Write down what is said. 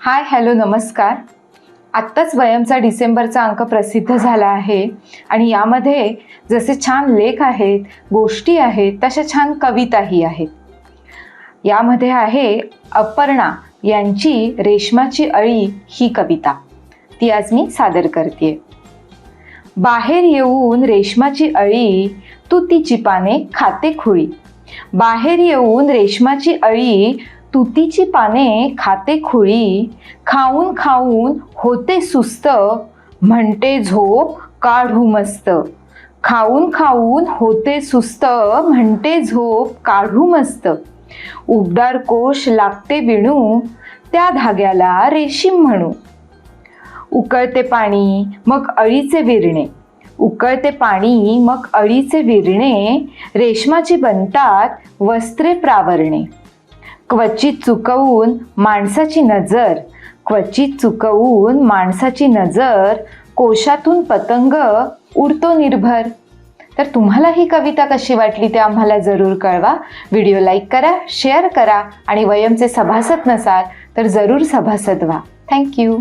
Hi hello नमस्कार. आत्ताच वयमचा डिसेंबरचा अंक प्रसिद्ध झाला आहे आणि यामध्ये जसे छान लेख आहेत गोष्टी आहेत तशा छान कविताही आहेत. यामध्ये आहे अपर्णा यांची रेशमाची अळी ही कविता. ती आज मी सादर करते बाहेर येऊन रेशमाची अळी तू ती चिपाने खाते खुळी. बाहेर येऊन रेशमाची अळी तुतीची पाने खाते खुळी खाऊन खाऊन होते सुस्त म्हणते झोप काढू मस्त. खाऊन खाऊन होते सुस्त म्हणते झोप काढू मस्त. उबदार कोश लागते विणू त्या धाग्याला रेशीम म्हणू. उकळते पाणी मग अळीचे विरणे. उकळते पाणी मग अळीचे विरणे रेशमाची बनतात वस्त्रे प्रावरणे. क्वचित चुकवून माणसाची नजर क्वचित चुकवून माणसाची नजर कोशातून पतंग उडतो निर्भर. तर तुम्हाला ही कविता कशी वाटली ते आम्हाला जरूर कळवा. व्हिडिओ लाईक करा शेअर करा आणि वयमचे सभासद नसाल तर जरूर सभासद व्हा. थँक्यू.